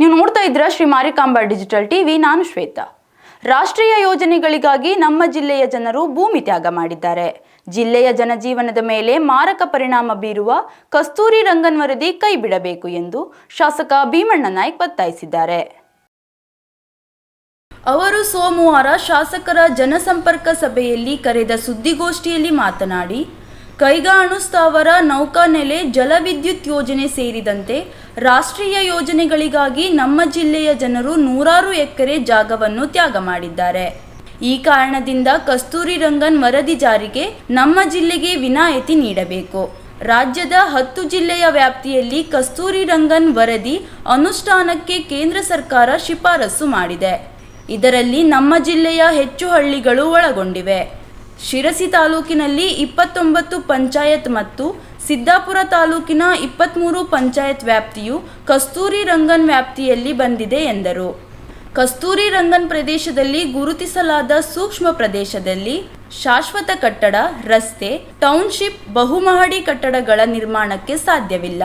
ನೀವು ನೋಡ್ತಾ ಇದ್ರ ಶ್ರೀ ಮಾರಿಕಾಂಬಾ ಡಿಜಿಟಲ್ ಟಿವಿ, ನಾನು ಶ್ವೇತಾ. ರಾಷ್ಟ್ರೀಯ ಯೋಜನೆಗಳಿಗಾಗಿ ನಮ್ಮ ಜಿಲ್ಲೆಯ ಜನರು ಭೂಮಿ ತ್ಯಾಗ ಮಾಡಿದ್ದಾರೆ. ಜಿಲ್ಲೆಯ ಜನಜೀವನದ ಮೇಲೆ ಮಾರಕ ಪರಿಣಾಮ ಬೀರುವ ಕಸ್ತೂರಿ ರಂಗನ್ ವರದಿ ಕೈ ಬಿಡಬೇಕು ಎಂದು ಶಾಸಕ ಭೀಮಣ್ಣ ನಾಯ್ಕ್ ಒತ್ತಾಯಿಸಿದ್ದಾರೆ. ಅವರು ಸೋಮವಾರ ಶಾಸಕರ ಜನಸಂಪರ್ಕ ಸಭೆಯಲ್ಲಿ ಕರೆದ ಸುದ್ದಿಗೋಷ್ಠಿಯಲ್ಲಿ ಮಾತನಾಡಿ ಕೈಗಾಣು ಸ್ಥಾವರ ನೌಕಾನೆಲೆ ಜಲವಿದ್ಯುತ್ ಯೋಜನೆ ಸೇರಿದಂತೆ ರಾಷ್ಟ್ರೀಯ ಯೋಜನೆಗಳಿಗಾಗಿ ನಮ್ಮ ಜಿಲ್ಲೆಯ ಜನರು ನೂರಾರು ಎಕರೆ ಜಾಗವನ್ನು ತ್ಯಾಗ ಮಾಡಿದ್ದಾರೆ. ಈ ಕಾರಣದಿಂದ ಕಸ್ತೂರಿ ರಂಗನ್ ವರದಿ ಜಾರಿಗೆ ನಮ್ಮ ಜಿಲ್ಲೆಗೆ ವಿನಾಯಿತಿ ನೀಡಬೇಕು. ರಾಜ್ಯದ ಹತ್ತು ಜಿಲ್ಲೆಯ ವ್ಯಾಪ್ತಿಯಲ್ಲಿ ಕಸ್ತೂರಿ ರಂಗನ್ ವರದಿ ಅನುಷ್ಠಾನಕ್ಕೆ ಕೇಂದ್ರ ಸರ್ಕಾರ ಶಿಫಾರಸು ಮಾಡಿದೆ. ಇದರಲ್ಲಿ ನಮ್ಮ ಜಿಲ್ಲೆಯ ಹೆಚ್ಚು ಹಳ್ಳಿಗಳು ಒಳಗೊಂಡಿವೆ. ಶಿರಸಿ ತಾಲೂಕಿನಲ್ಲಿ ಇಪ್ಪತ್ತೊಂಬತ್ತು ಪಂಚಾಯತ್ ಮತ್ತು ಸಿದ್ದಾಪುರ ತಾಲೂಕಿನ ಇಪ್ಪತ್ತ್ಮೂರು ಪಂಚಾಯತ್ ವ್ಯಾಪ್ತಿಯು ಕಸ್ತೂರಿ ರಂಗನ್ ವ್ಯಾಪ್ತಿಯಲ್ಲಿ ಬಂದಿದೆ ಎಂದರು. ಕಸ್ತೂರಿ ರಂಗನ್ ಪ್ರದೇಶದಲ್ಲಿ ಗುರುತಿಸಲಾದ ಸೂಕ್ಷ್ಮ ಪ್ರದೇಶದಲ್ಲಿ ಶಾಶ್ವತ ಕಟ್ಟಡ, ರಸ್ತೆ, ಟೌನ್ಶಿಪ್, ಬಹುಮಹಡಿ ಕಟ್ಟಡಗಳ ನಿರ್ಮಾಣಕ್ಕೆ ಸಾಧ್ಯವಿಲ್ಲ.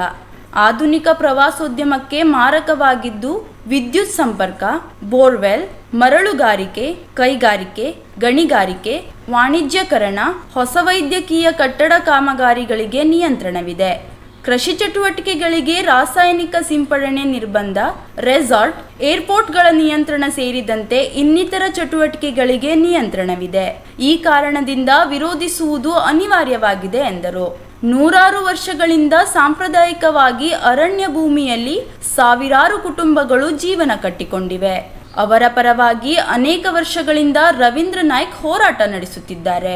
ಆಧುನಿಕ ಪ್ರವಾಸೋದ್ಯಮಕ್ಕೆ ಮಾರಕವಾಗಿದ್ದು ವಿದ್ಯುತ್ ಸಂಪರ್ಕ, ಬೋರ್ವೆಲ್, ಮರಳುಗಾರಿಕೆ, ಕೈಗಾರಿಕೆ, ಗಣಿಗಾರಿಕೆ, ವಾಣಿಜ್ಯಕರಣ, ಹೊಸ ವೈದ್ಯಕೀಯ ಕಟ್ಟಡ ಕಾಮಗಾರಿಗಳಿಗೆ ನಿಯಂತ್ರಣವಿದೆ. ಕೃಷಿ ಚಟುವಟಿಕೆಗಳಿಗೆ ರಾಸಾಯನಿಕ ಸಿಂಪಡಣೆ ನಿರ್ಬಂಧ, ರೆಸಾರ್ಟ್, ಏರ್ಪೋರ್ಟ್ಗಳ ನಿಯಂತ್ರಣ ಸೇರಿದಂತೆ ಇನ್ನಿತರ ಚಟುವಟಿಕೆಗಳಿಗೆ ನಿಯಂತ್ರಣವಿದೆ. ಈ ಕಾರಣದಿಂದ ವಿರೋಧಿಸುವುದು ಅನಿವಾರ್ಯವಾಗಿದೆ ಎಂದರು. ನೂರಾರು ವರ್ಷಗಳಿಂದ ಸಾಂಪ್ರದಾಯಿಕವಾಗಿ ಅರಣ್ಯ ಭೂಮಿಯಲ್ಲಿ ಸಾವಿರಾರು ಕುಟುಂಬಗಳು ಜೀವನ ಕಟ್ಟಿಕೊಂಡಿವೆ. ಅವರ ಪರವಾಗಿ ಅನೇಕ ವರ್ಷಗಳಿಂದ ರವೀಂದ್ರ ನಾಯ್ಕ್ ಹೋರಾಟ ನಡೆಸುತ್ತಿದ್ದಾರೆ.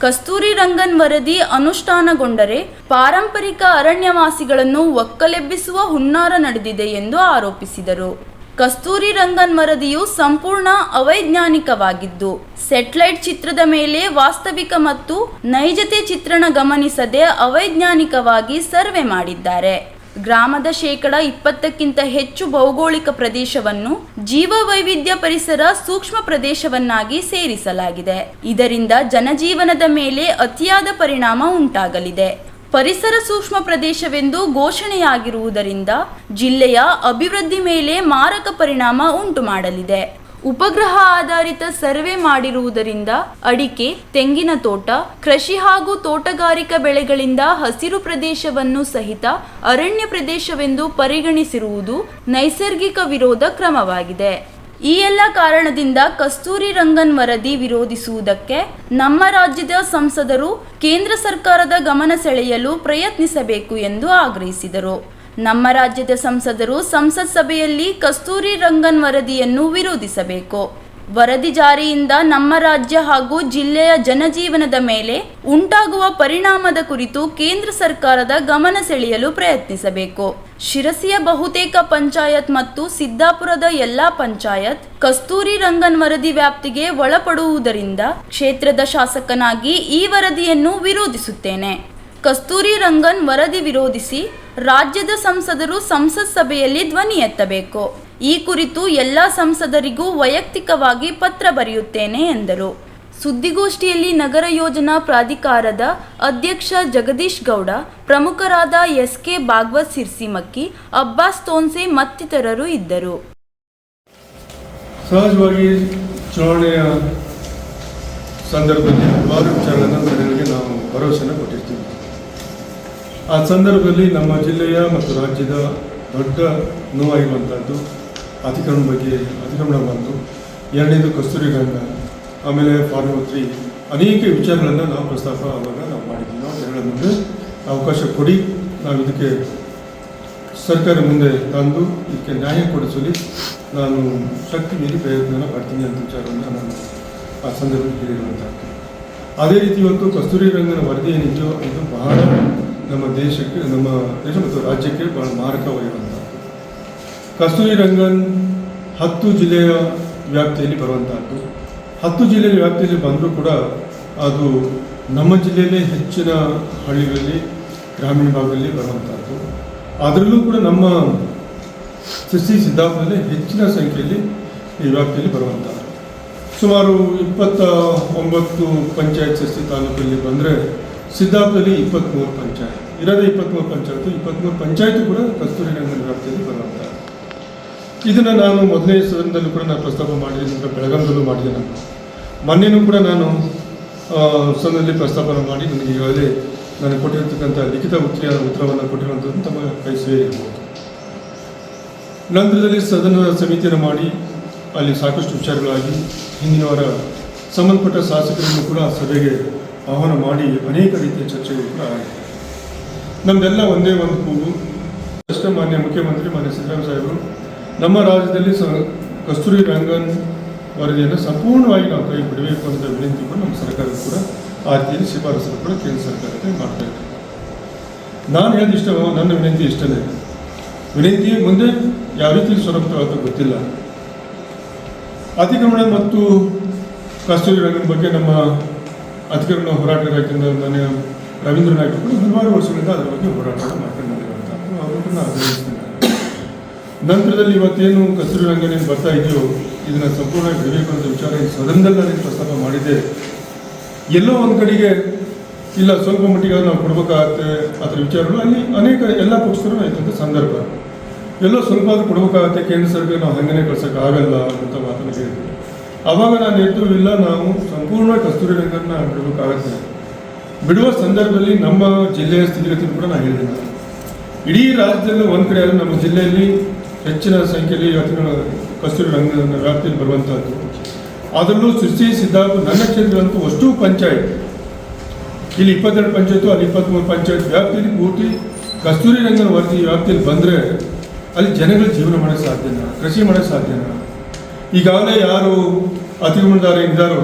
ಕಸ್ತೂರಿ ರಂಗನ್ ವರದಿ ಅನುಷ್ಠಾನಗೊಂಡರೆ ಪಾರಂಪರಿಕ ಅರಣ್ಯವಾಸಿಗಳನ್ನು ಒಕ್ಕಲೆಬ್ಬಿಸುವ ಹುನ್ನಾರ ನಡೆದಿದೆ ಎಂದು ಆರೋಪಿಸಿದರು. ಕಸ್ತೂರಿ ರಂಗನ್ ವರದಿಯು ಸಂಪೂರ್ಣ ಅವೈಜ್ಞಾನಿಕವಾಗಿದ್ದು ಸೆಟ್ಲೈಟ್ ಚಿತ್ರದ ಮೇಲೆ ವಾಸ್ತವಿಕ ಮತ್ತು ನೈಜತೆ ಚಿತ್ರಣ ಗಮನಿಸದೆ ಅವೈಜ್ಞಾನಿಕವಾಗಿ ಸರ್ವೆ ಮಾಡಿದ್ದಾರೆ. ಗ್ರಾಮದ ಶೇಕಡ ಇಪ್ಪತ್ತಕ್ಕಿಂತ ಹೆಚ್ಚು ಭೌಗೋಳಿಕ ಪ್ರದೇಶವನ್ನು ಜೀವ ವೈವಿಧ್ಯ ಪರಿಸರ ಸೂಕ್ಷ್ಮ ಪ್ರದೇಶವನ್ನಾಗಿ ಸೇರಿಸಲಾಗಿದೆ. ಇದರಿಂದ ಜನಜೀವನದ ಮೇಲೆ ಅತಿಯಾದ ಪರಿಣಾಮ ಉಂಟಾಗಲಿದೆ. ಪರಿಸರ ಸೂಕ್ಷ್ಮ ಪ್ರದೇಶವೆಂದು ಘೋಷಣೆಯಾಗಿರುವುದರಿಂದ ಜಿಲ್ಲೆಯ ಅಭಿವೃದ್ಧಿ ಮೇಲೆ ಮಾರಕ ಪರಿಣಾಮ ಉಂಟು ಮಾಡಲಿದೆ. ಉಪಗ್ರಹ ಆಧಾರಿತ ಸರ್ವೆ ಮಾಡಿರುವುದರಿಂದ ಅಡಿಕೆ, ತೆಂಗಿನ ತೋಟ, ಕೃಷಿ ಹಾಗೂ ತೋಟಗಾರಿಕಾ ಬೆಳೆಗಳಿಂದ ಹಸಿರು ಪ್ರದೇಶವನ್ನು ಸಹಿತ ಅರಣ್ಯ ಪ್ರದೇಶವೆಂದು ಪರಿಗಣಿಸಿರುವುದು ನೈಸರ್ಗಿಕ ವಿರೋಧ ಕ್ರಮವಾಗಿದೆ. ಈ ಎಲ್ಲ ಕಾರಣದಿಂದ ಕಸ್ತೂರಿ ರಂಗನ್ ವರದಿ ವಿರೋಧಿಸುವುದಕ್ಕೆ ನಮ್ಮ ರಾಜ್ಯದ ಸಂಸದರು ಕೇಂದ್ರ ಸರ್ಕಾರದ ಗಮನ ಸೆಳೆಯಲು ಪ್ರಯತ್ನಿಸಬೇಕು ಎಂದು ಆಗ್ರಹಿಸಿದರು. ನಮ್ಮ ರಾಜ್ಯದ ಸಂಸದರು ಸಂಸತ್ ಸಭೆಯಲ್ಲಿ ಕಸ್ತೂರಿ ರಂಗನ್ ವರದಿಯನ್ನು ವಿರೋಧಿಸಬೇಕು. ವರದಿ ಜಾರಿಯಿಂದ ನಮ್ಮ ರಾಜ್ಯ ಹಾಗೂ ಜಿಲ್ಲೆಯ ಜನಜೀವನದ ಮೇಲೆ ಉಂಟಾಗುವ ಪರಿಣಾಮದ ಕುರಿತು ಕೇಂದ್ರ ಸರ್ಕಾರದ ಗಮನ ಸೆಳೆಯಲು ಪ್ರಯತ್ನಿಸಬೇಕು. ಶಿರಸಿಯ ಬಹುತೇಕ ಪಂಚಾಯತ್ ಮತ್ತು ಸಿದ್ದಾಪುರದ ಎಲ್ಲಾ ಪಂಚಾಯತ್ ಕಸ್ತೂರಿ ರಂಗನ್ ವರದಿ ವ್ಯಾಪ್ತಿಗೆ ಒಳಪಡುವುದರಿಂದ ಕ್ಷೇತ್ರದ ಶಾಸಕನಾಗಿ ಈ ವರದಿಯನ್ನು ವಿರೋಧಿಸುತ್ತೇನೆ. ಕಸ್ತೂರಿ ರಂಗನ್ ವರದಿ ವಿರೋಧಿಸಿ ರಾಜ್ಯದ ಸಂಸದರು ಸಂಸತ್ ಸಭೆಯಲ್ಲಿ ಧ್ವನಿ ಎತ್ತಬೇಕು. ಈ ಕುರಿತು ಎಲ್ಲ ಸಂಸದರಿಗೂ ವೈಯಕ್ತಿಕವಾಗಿ ಪತ್ರ ಬರೆಯುತ್ತೇನೆ ಎಂದರು. ಸುದ್ದಿಗೋಷ್ಠಿಯಲ್ಲಿ ನಗರ ಯೋಜನಾ ಪ್ರಾಧಿಕಾರದ ಅಧ್ಯಕ್ಷ ಜಗದೀಶ್ ಗೌಡ, ಪ್ರಮುಖರಾದ ಎಸ್ ಕೆ ಭಾಗವತ್ ಸಿರ್ಸಿಮಕ್ಕಿ, ಅಬ್ಬಾಸ್ ತೋನ್ಸೆ ಮತ್ತಿತರರು ಇದ್ದರು. ಸಹಜವಾಗಿ ಚುನಾವಣೆಯ ಸಂದರ್ಭದಲ್ಲಿ ಹಲವಾರು ವಿಚಾರಗಳನ್ನು ಜನರಿಗೆ ನಾವು ಭರವಸೆಯನ್ನು ಕೊಟ್ಟಿರ್ತೀವಿ. ಆ ಸಂದರ್ಭದಲ್ಲಿ ನಮ್ಮ ಜಿಲ್ಲೆಯ ಮತ್ತು ರಾಜ್ಯದ ದೊಡ್ಡ ನೋವಾಗಿರುವಂಥದ್ದು ಅತಿಕ್ರಮಣ ಬಗ್ಗೆ ಅತಿಕ್ರಮಣ ಬಂತು. ಎರಡನೇದು ಕಸ್ತೂರಿ ಗಂಗ ಆಮೇಲೆ ಫಾರ್ಮರ್ ಅನೇಕ ವಿಚಾರಗಳನ್ನು ನಾವು ಪ್ರಸ್ತಾಪ ಆವಾಗ ನಾವು ಮಾಡಿದ್ದೀವಿ ನಾವು ಜನಗಳ ಮುಂದೆ ಅವಕಾಶ ಕೊಡಿ. ನಾವು ಇದಕ್ಕೆ ಸರ್ಕಾರ ಮುಂದೆ ತಂದು ಇದಕ್ಕೆ ನ್ಯಾಯ ಕೊಡಿಸಲಿ. ನಾನು ಶಕ್ತಿ ಮೀರಿ ಪ್ರಯತ್ನ ಪಡ್ತೀನಿ ಅಂತ ವಿಚಾರವನ್ನು ನಾನು ಆ ಸಂದರ್ಭದಲ್ಲಿ ಹೇಳಿರುವಂಥದ್ದು ಅದೇ ರೀತಿ ಇವತ್ತು ಕಸ್ತೂರಿ ರಂಗನ ವರದಿ ಏನಿದೆಯೋ ಇದು ಬಹಳ ನಮ್ಮ ದೇಶಕ್ಕೆ, ನಮ್ಮ ದೇಶ ಮತ್ತು ರಾಜ್ಯಕ್ಕೆ ಬಹಳ ಮಾರಕವಾಗಿರುವಂಥದ್ದು ಕಸ್ತೂರಿ ರಂಗನ್ ಹತ್ತು ಜಿಲ್ಲೆಯ ವ್ಯಾಪ್ತಿಯಲ್ಲಿ ಬರುವಂತಹದ್ದು. ಹತ್ತು ಜಿಲ್ಲೆಯ ವ್ಯಾಪ್ತಿಯಲ್ಲಿ ಬಂದರೂ ಕೂಡ ಅದು ನಮ್ಮ ಜಿಲ್ಲೆಯಲ್ಲೇ ಹೆಚ್ಚಿನ ಹಳ್ಳಿಗಳಲ್ಲಿ, ಗ್ರಾಮೀಣ ಭಾಗದಲ್ಲಿ ಬರುವಂಥದ್ದು ಅದರಲ್ಲೂ ಕೂಡ ನಮ್ಮ ಸಿಸಿ ಸಿದ್ದಾಪುರದಲ್ಲಿ ಹೆಚ್ಚಿನ ಸಂಖ್ಯೆಯಲ್ಲಿ ಈ ವ್ಯಾಪ್ತಿಯಲ್ಲಿ ಬರುವಂಥದ್ದು ಸುಮಾರು ಇಪ್ಪತ್ತ ಒಂಬತ್ತು ಪಂಚಾಯತ್ ಸಿಸಿ ತಾಲೂಕಲ್ಲಿ ಬಂದರೆ ಸಿದ್ದಾಪುರದಲ್ಲಿ ಇಪ್ಪತ್ತ್ಮೂರು ಪಂಚಾಯತ್. ಇರೋದೇ ಇಪ್ಪತ್ತ್ಮೂರು ಪಂಚಾಯತ್. ಇಪ್ಪತ್ತ್ಮೂರು ಪಂಚಾಯತ್ ಕೂಡ ಕಸ್ತೂರಿ ರಂಗನ ವ್ಯಾಪ್ತಿಯಲ್ಲಿ ಬರುವಂಥದ್ದು ಇದನ್ನು ನಾನು ಮೊದಲನೇ ಸದನದಲ್ಲೂ ಕೂಡ ನಾನು ಪ್ರಸ್ತಾಪ ಮಾಡಿದೆ, ನಂತರ ಬೆಳಗಾವಿದಲ್ಲೂ ಮಾಡಿದೆ ನಾನು. ಮೊನ್ನೆನೂ ಕೂಡ ನಾನು ಸದನದಲ್ಲಿ ಪ್ರಸ್ತಾಪನ ಮಾಡಿ ನನಗೆ ಈಗಾಗಲೇ ನಾನು ಕೊಟ್ಟಿರ್ತಕ್ಕಂಥ ಲಿಖಿತ ಉತ್ತರ, ಉತ್ತರವನ್ನು ಕೊಟ್ಟಿರುವಂಥದ್ದು ತಮ್ಮ ಕೈ ಸೇರಿರ್ಬೋದು ನಂತರದಲ್ಲಿ ಸದನ ಸಮಿತಿಯನ್ನು ಮಾಡಿ, ಅಲ್ಲಿ ಸಾಕಷ್ಟು ವಿಚಾರಗಳಾಗಿ ಹಿಂದಿನ ವಾರ ಸಂಬಂಧಪಟ್ಟ ಶಾಸಕರನ್ನು ಕೂಡ ಸಭೆಗೆ ಆಹ್ವಾನ ಮಾಡಿ ಅನೇಕ ರೀತಿಯ ಚರ್ಚೆಗಳು ಕೂಡ ಆಗಿದೆ. ನಮ್ದೆಲ್ಲ ಒಂದೇ ಒಂದು ಕೂಗು. ಅಷ್ಟೇ ಮಾನ್ಯ ಮುಖ್ಯಮಂತ್ರಿ ಮಾನ್ಯ ಸಿದ್ದರಾಮಯ್ಯ ಸಾಹೇಬರು ನಮ್ಮ ರಾಜ್ಯದಲ್ಲಿ ಸ ಕಸ್ತೂರಿ ರಂಗನ್ ವರದಿಯನ್ನು ಸಂಪೂರ್ಣವಾಗಿ ನಾವು ಕೈ ಬಿಡಬೇಕು ಅಂತ ವಿನಂತಿ ಕೂಡ ನಮ್ಮ ಸರ್ಕಾರ ಕೂಡ ಆ ರೀತಿಯಲ್ಲಿ ಶಿಫಾರಸು ಕೂಡ ಕೇಂದ್ರ ಸರ್ಕಾರಕ್ಕೆ ಮಾಡ್ತಾ ಇದ್ದಾರೆ ನಾನು ಹೇಳಿದ ಇಷ್ಟ, ನನ್ನ ವಿನಂತಿ ಇಷ್ಟನೇ. ವಿನಂತಿ ಮುಂದೆ ಯಾವ ರೀತಿ ಸ್ವರೂಪವಾದ ಗೊತ್ತಿಲ್ಲ. ಅತಿಕ್ರಮಣ ಮತ್ತು ಕಸ್ತೂರಿ ರಂಗನ್ ಬಗ್ಗೆ ನಮ್ಮ ಅತಿಕ್ರಮಣ ಹೋರಾಟಗಾರರಿಂದ ಮನೆ ರವೀಂದ್ರ ನಾಯ್ಕ ಕೂಡ ಹಲವಾರು ವರ್ಷಗಳಿಂದ ಅದರ ಬಗ್ಗೆ ಹೋರಾಟ ಮಾಡ್ಕೊಂಡು ಅವರು ಅವ್ರನ್ನ ನಾನು ಅಭಿನಂದಿಸ್ತೇನೆ ನಂತರದಲ್ಲಿ ಇವತ್ತೇನು ಕಸ್ತೂರಿ ರಂಗನೆ ಬರ್ತಾ ಇದೆಯೋ, ಇದನ್ನು ಸಂಪೂರ್ಣ ಬಿಡಬೇಕು ವಿಚಾರ ಈ ಸದನದಲ್ಲಿ ಪ್ರಸ್ತಾಪ ಮಾಡಿದ್ದೆ ಎಲ್ಲೋ ಒಂದು ಕಡೆಗೆ ಇಲ್ಲ, ಸ್ವಲ್ಪ ಮಟ್ಟಿಗೆ ನಾವು ಕೊಡ್ಬೇಕಾಗತ್ತೆ ಅದರ ವಿಚಾರಗಳು ಅಲ್ಲಿ ಅನೇಕ ಎಲ್ಲ ಪಕ್ಷಗಳು ಆಯ್ತಂತ ಸಂದರ್ಭ. ಎಲ್ಲೋ ಸ್ವಲ್ಪ ಆದ್ರೂ ಕೊಡ್ಬೇಕಾಗತ್ತೆ, ಕೇಂದ್ರ ಸರ್ಕಾರ ನಾವು ಹಂಗನೇ ಕಳ್ಸೋಕ್ಕಾಗಲ್ಲ ಅಂತ ಮಾತನ್ನು ಹೇಳಿದ್ರು. ಅವಾಗ ನಾನು ಎದ್ದು ಇಲ್ಲ, ನಾವು ಸಂಪೂರ್ಣ ಕಸ್ತೂರಿ ರಂಗನ್ನ ಬಿಡಬೇಕಾಗತ್ತೆ. ಬಿಡುವ ಸಂದರ್ಭದಲ್ಲಿ ನಮ್ಮ ಜಿಲ್ಲೆಯ ಸ್ಥಿತಿಗತಿ ಕೂಡ ನಾನು ಹೇಳಿದ್ದೀನಿ ಇಡೀ ರಾಜ್ಯದಲ್ಲಿ ಒಂದು ಕಡೆ ನಮ್ಮ ಜಿಲ್ಲೆಯಲ್ಲಿ ಹೆಚ್ಚಿನ ಸಂಖ್ಯೆಯಲ್ಲಿ ಇವತ್ತಿನ ಕಸ್ತೂರಿ ರಂಗನ ವ್ಯಾಪ್ತಿಯಲ್ಲಿ ಬರುವಂತಹದ್ದು. ಅದರಲ್ಲೂ ಸೃಷ್ಟಿ ಸಿದ್ಧಾರ್ಥ ನನ್ನ ಕ್ಷೇತ್ರದಂತೂ ಅಷ್ಟು ಪಂಚಾಯತ್. ಇಲ್ಲಿ ಇಪ್ಪತ್ತೆರಡು ಪಂಚಾಯತು ಅಲ್ಲಿ ಇಪ್ಪತ್ತ್ಮೂರು ಪಂಚಾಯತ್ ವ್ಯಾಪ್ತಿಯಲ್ಲಿ ಪೂರ್ತಿ ಕಸ್ತೂರಿ ರಂಗನ ವರದಿ ವ್ಯಾಪ್ತಿಯಲ್ಲಿ ಬಂದರೆ ಅಲ್ಲಿ ಜನಗಳ ಜೀವನ ಮಾಡೋಕ್ಕೆ ಸಾಧ್ಯನ? ಕೃಷಿ ಮಾಡೋಕ್ಕೆ ಸಾಧ್ಯನ? ಈಗಾಗಲೇ ಯಾರು ಅತಿಕ್ರಮಣದಾರ ಇದ್ದಾರೋ,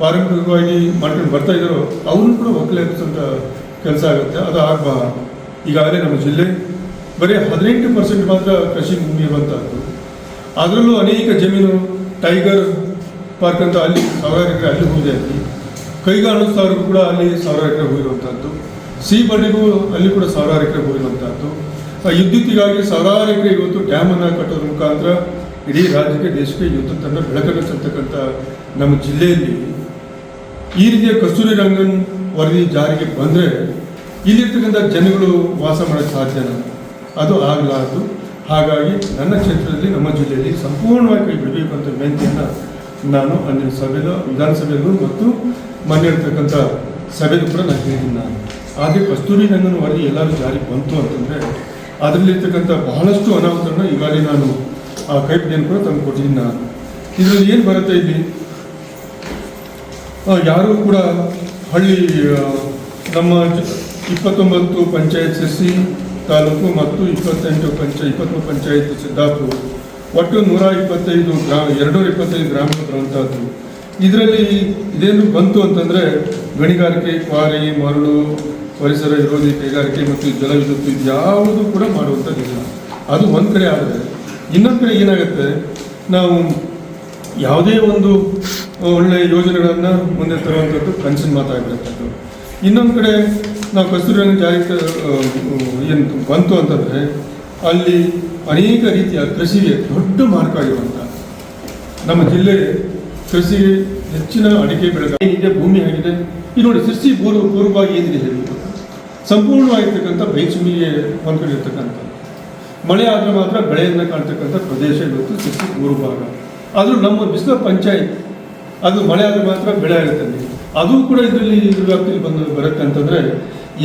ಪಾರಂಪರಿಕವಾಗಿ ಮಾಡ್ಕೊಂಡು ಬರ್ತಾ ಇದ್ದಾರೋ ಅವರು ಕೂಡ ಒಕ್ಕಲೆಬ್ಬಿಸುವಂಥ ಕೆಲಸ ಆಗುತ್ತೆ. ಅದು ಆಗಬಾ ಈಗಾಗಲೇ ನಮ್ಮ ಜಿಲ್ಲೆ ಬರೀ ಹದಿನೆಂಟು ಪರ್ಸೆಂಟ್ ಮಾತ್ರ ಕೃಷಿ ಭೂಮಿ ಇರುವಂಥದ್ದು ಅದರಲ್ಲೂ ಅನೇಕ ಜಮೀನು, ಟೈಗರ್ ಪಾರ್ಕ್ ಅಂತ ಅಲ್ಲಿ ಸಾವಿರಾರು ಎಕರೆ ಅಲ್ಲಿ ಹೋಗಿದೆ ಅಲ್ಲಿ. ಕೈಗಾಳು ಸಾವಿರ ಕೂಡ ಅಲ್ಲಿ ಸಾವಿರಾರು ಎಕರೆ ಹೋಗಿರುವಂಥದ್ದು ಸಿ ಬಂಡಿಗೂ ಅಲ್ಲಿ ಕೂಡ ಸಾವಿರಾರು ಎಕರೆ ಹೋಗಿರುವಂಥದ್ದು ವಿದ್ಯುತ್ತಿಗಾಗಿ ಸಾವಿರಾರು ಎಕರೆ ಇವತ್ತು ಡ್ಯಾಮನ್ನು ಕಟ್ಟೋದ್ರ ಮುಖಾಂತರ ಇಡೀ ರಾಜ್ಯಕ್ಕೆ ದೇಶಕ್ಕೆ ಇವತ್ತು ತನ್ನ ಬೆಳಕನ್ನು ತರ್ತಕ್ಕಂಥ ನಮ್ಮ ಜಿಲ್ಲೆಯಲ್ಲಿ ಈ ರೀತಿಯ ಕಸ್ತೂರಿ ರಂಗನ್ ವರದಿ ಜಾರಿಗೆ ಬಂದರೆ ಇಲ್ಲಿರ್ತಕ್ಕಂಥ ಜನಗಳು ವಾಸ ಮಾಡೋಕ್ಕೆ ಸಾಧ್ಯನಾ ಅದು ಆಗಲಾರದು. ಹಾಗಾಗಿ ನನ್ನ ಕ್ಷೇತ್ರದಲ್ಲಿ, ನಮ್ಮ ಜಿಲ್ಲೆಯಲ್ಲಿ ಸಂಪೂರ್ಣವಾಗಿ ಕೈ ಬಿಡಬೇಕು ಅಂತ ವಿನಂತಿಯನ್ನು ನಾನು ಅಂದಿನ ಸಭೆಯಲ್ಲೂ, ವಿಧಾನಸಭೆಯಲ್ಲೂ ಮತ್ತು ಮನೆಯಿರ್ತಕ್ಕಂಥ ಸಭೆಯಲ್ಲೂ ಕೂಡ ನಾನು ಹೇಳಿದ್ದೀನಿ ನಾನು. ಆದರೆ ಕಸ್ತೂರಿ ರಂಗನ ವರದಿ ಎಲ್ಲರೂ ಜಾರಿಗೆ ಬಂತು ಅಂತಂದರೆ ಅದರಲ್ಲಿರ್ತಕ್ಕಂಥ ಬಹಳಷ್ಟು ಅನಾಹುತಗಳನ್ನ ಈಗಾಗಲೇ ನಾನು ಆ ಕೈಪಿಡಿಯನ್ನು ಕೂಡ ತಂದು ಕೊಟ್ಟಿದ್ದೀನಿ ನಾನು. ಇದರಲ್ಲಿ ಏನು ಬರುತ್ತೆ ಇಲ್ಲಿ? ಯಾರೂ ಕೂಡ ಹಳ್ಳಿ ನಮ್ಮ ಇಪ್ಪತ್ತೊಂಬತ್ತು ಪಂಚಾಯತ್ ಸಿಸಿ ತಾಲೂಕು ಮತ್ತು ಇಪ್ಪತ್ತೆಂಟು ಪಂಚ ಇಪ್ಪತ್ತು ಪಂಚಾಯತ್ ಸಿದ್ದಾಪುರ, ಒಟ್ಟು ನೂರ ಇಪ್ಪತ್ತೈದು ಗ್ರಾ ಎರಡುನೂರ ಇಪ್ಪತ್ತೈದು ಗ್ರಾಮಗಳು ಬರುವಂಥದ್ದು ಇದರಲ್ಲಿ ಇದೇನು ಬಂತು ಅಂತಂದರೆ ಗಣಿಗಾರಿಕೆ, ಕ್ವಾರಿ, ಮರಳು, ಪರಿಸರ ವಿರೋಧಿ ಕೈಗಾರಿಕೆ ಮತ್ತು ಜಲವಿದ್ಯುತ್ ಇದು ಯಾವುದು ಕೂಡ ಮಾಡುವಂಥದ್ದಿಲ್ಲ ಅದು ಒಂದು ಕಡೆ ಆದರೆ ಇನ್ನೊಂದು ಕಡೆ ಏನಾಗುತ್ತೆ, ನಾವು ಯಾವುದೇ ಒಂದು ಒಳ್ಳೆಯ ಯೋಜನೆಗಳನ್ನು ಮುಂದೆ ತರುವಂಥದ್ದು ಕನಸಿನ ಮಾತಾಗಿರುವಂಥದ್ದು ಇನ್ನೊಂದು ಕಡೆ ನಾವು ಕಸ್ತೂರಿ ರಂಗನ್ ಜಾರಿ ಏನು ಬಂತು ಅಂತಂದರೆ ಅಲ್ಲಿ ಅನೇಕ ರೀತಿಯ ಕೃಷಿಗೆ ದೊಡ್ಡ ಮಾರ್ಗ ಆಗಿರುವಂಥ ನಮ್ಮ ಜಿಲ್ಲೆ ಕೃಷಿಗೆ ಹೆಚ್ಚಿನ ಅಡಿಕೆ ಬೆಳೆ ಏನಿದೆ ಭೂಮಿ ಆಗಿದೆ. ಈ ನೋಡಿ ಸೃಷ್ಟಿ ಪೂರ್ವ ಪೂರ್ವವಾಗಿ ಏನಿದೆ ಹೇಳಿ. ಸಂಪೂರ್ಣವಾಗಿರ್ತಕ್ಕಂಥ ಬೈಚುಮಿಗೆ ಹೊಂದ್ಕೊಂಡಿರ್ತಕ್ಕಂಥ. ಮಳೆ ಆದರೆ ಮಾತ್ರ ಬೆಳೆಯನ್ನು ಕಾಣ್ತಕ್ಕಂಥ ಪ್ರದೇಶ ಇವತ್ತು ಸೃಷ್ಟಿ ಪೂರ್ವ ಭಾಗ ಆದರೂ ನಮ್ಮ ಬಿಸಿಲ ಪಂಚಾಯತ್, ಅದು ಮಳೆ ಆದರೆ ಮಾತ್ರ ಬೆಳೆ ಆಗುತ್ತೆ. ಅದು ಕೂಡ ಇದರಲ್ಲಿ ಇದ್ರ ವ್ಯಾಪ್ತಿಯಲ್ಲಿ ಬಂದು ಬರುತ್ತೆ ಅಂತಂದರೆ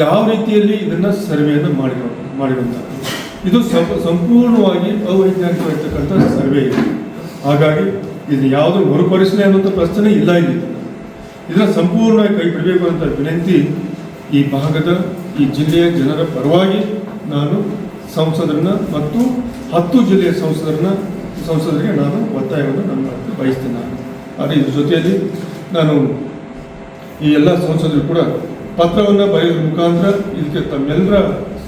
ಯಾವ ರೀತಿಯಲ್ಲಿ ಇದನ್ನು ಸರ್ವೆಯನ್ನು ಮಾಡಿರೋ ಮಾಡಿರುವಂಥದ್ದು ಇದು ಸಂಪ, ಸಂಪೂರ್ಣವಾಗಿ ಅವೈಜ್ಞಾನಿಕವಾಗಿರ್ತಕ್ಕಂಥ ಸರ್ವೆ ಇದೆ. ಹಾಗಾಗಿ ಇದು ಯಾವುದು ಮರುಪರಿಶೀಲನೆ ಅನ್ನುವಂಥ ಪ್ರಶ್ನೆ ಇಲ್ಲ ಇಲ್ಲಿ. ಇದನ್ನು ಸಂಪೂರ್ಣವಾಗಿ ಕೈ ಬಿಡಬೇಕು ಅಂತ ವಿನಂತಿ ಈ ಭಾಗದ, ಈ ಜಿಲ್ಲೆಯ ಜನರ ಪರವಾಗಿ ನಾನು ಸಂಸದರನ್ನ ಮತ್ತು ಹತ್ತು ಜಿಲ್ಲೆಯ ಸಂಸದರನ್ನ, ಸಂಸದರಿಗೆ ನಾನು ಒತ್ತಾಯವನ್ನು ನಾನು ಮಾಡಕ್ಕೆ ಬಯಸ್ತೇನೆ ಆದರೆ ಇದ್ರ ಜೊತೆಯಲ್ಲಿ ನಾನು ಈ ಎಲ್ಲ ಸಂಸದರು ಕೂಡ ಪತ್ರವನ್ನು ಬರೆಯೋದ್ರ ಮುಖಾಂತರ ಇದಕ್ಕೆ ತಮ್ಮೆಲ್ಲರ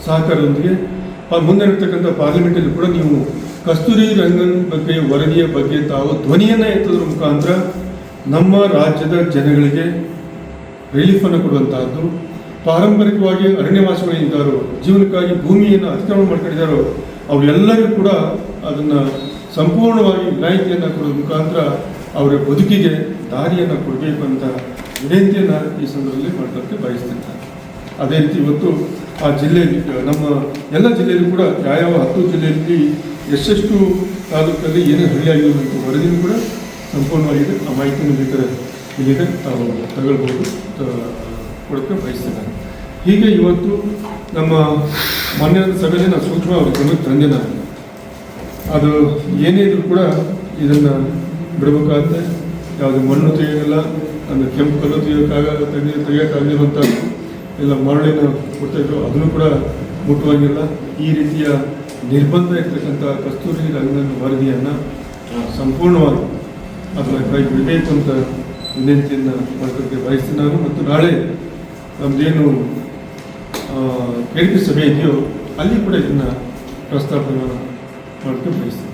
ಸಹಕಾರದೊಂದಿಗೆ ಇರ್ತಕ್ಕಂಥ ಪಾರ್ಲಿಮೆಂಟಲ್ಲಿ ಕೂಡ ನೀವು ಕಸ್ತೂರಿ ರಂಗನ್ ಬಗ್ಗೆ, ವರದಿಯ ಬಗ್ಗೆ ತಾವು ಧ್ವನಿಯನ್ನು ಎತ್ತದ್ರ ಮುಖಾಂತರ ನಮ್ಮ ರಾಜ್ಯದ ಜನಗಳಿಗೆ ರಿಲೀಫನ್ನು ಕೊಡುವಂತಹದ್ದು, ಪಾರಂಪರಿಕವಾಗಿ ಅರಣ್ಯವಾಸಿಗಳಿದ್ದಾರೋ ಜೀವನಕ್ಕಾಗಿ ಭೂಮಿಯನ್ನು ಅತಿಕ್ರಮಣ ಮಾಡ್ಕೊಂಡಿದ್ದಾರೋ ಅವರೆಲ್ಲರಿಗೂ ಕೂಡ ಅದನ್ನು ಸಂಪೂರ್ಣವಾಗಿ ವಿನಾಯಿತಿಯನ್ನು ಕೊಡೋದ್ರ ಮುಖಾಂತರ ಅವರ ಬದುಕಿಗೆ ದಾರಿಯನ್ನು ಕೊಡಬೇಕು ಅಂತ ವಿನಂತಿಯನ್ನು ಈ ಸಂದರ್ಭದಲ್ಲಿ ಮಾಡೋಕ್ಕೆ ಬಯಸ್ತೇನೆ ಅದೇ ರೀತಿ ಇವತ್ತು ಆ ಜಿಲ್ಲೆಯಲ್ಲಿ ನಮ್ಮ ಎಲ್ಲ ಜಿಲ್ಲೆಯಲ್ಲಿ ಕೂಡ ಯಾವ್ಯಾವ ಹತ್ತು ಜಿಲ್ಲೆಯಲ್ಲಿ ಎಷ್ಟೆಷ್ಟು ತಾಲೂಕಲ್ಲಿ ಏನೇನು ಆಗಿಲ್ಲ ಅಂತ ಕೂಡ ಸಂಪೂರ್ಣವಾಗಿದೆ. ಆ ಮಾಹಿತಿಯನ್ನು ಬೇಕಾದ್ರೆ ಇಲ್ಲಿದೆ ತಾವು ತಗೊಳ್ಬೋದು ಕೊಡೋಕ್ಕೆ ಬಯಸ್ತೇನೆ ಹೀಗೆ ಇವತ್ತು ನಮ್ಮ ಮೊನ್ನೆ ಸಭೆಯಲ್ಲಿ ನಾವು ಸೂಕ್ಷ್ಮ ಅವ್ರ ಗಮನಕ್ಕೆ ತಂದೆ ನಾನು ಅದು ಏನೇ ಇದ್ರೂ ಕೂಡ ಇದನ್ನು ಬಿಡಬೇಕಾಗುತ್ತೆ. ಯಾವುದೇ ಮಣ್ಣು ತೆಗೆಯೋದಿಲ್ಲ ಅಂದರೆ ಕೆಂಪು ಕಲ್ಲು ತೆಗಿಯೋಕ್ಕಾಗ ತೆಗೆ ತೆಗಿಯೋಕ್ಕಾಗಲಿರುವಂಥ ಇಲ್ಲ ಮರಳಿನ ಕೊಡ್ತಾಯಿದ್ರು ಅದನ್ನು ಕೂಡ ಮುಟ್ಟುವಂಗಿಲ್ಲ. ಈ ರೀತಿಯ ನಿರ್ಬಂಧ ಇರ್ತಕ್ಕಂಥ ಕಸ್ತೂರಿ ರಂಗನ ವರದಿಯನ್ನು ಸಂಪೂರ್ಣವಾಗಿ ಅದರ ಕೈ ಬಿಡಬೇಕು ಅಂತ ವಿನಂತಿಯನ್ನು ಮಾಡೋದಕ್ಕೆ ಬಯಸ್ತೀನಿ ನಾನು. ಮತ್ತು ನಾಳೆ ನಮ್ಮದೇನು ಕೇಳಿದ ಸಭೆ ಇದೆಯೋ, ಅಲ್ಲಿ ಕೂಡ ಇದನ್ನು ಪ್ರಸ್ತಾಪನ ಮಾಡೋಕ್ಕೆ ಬಯಸ್ತೀನಿ.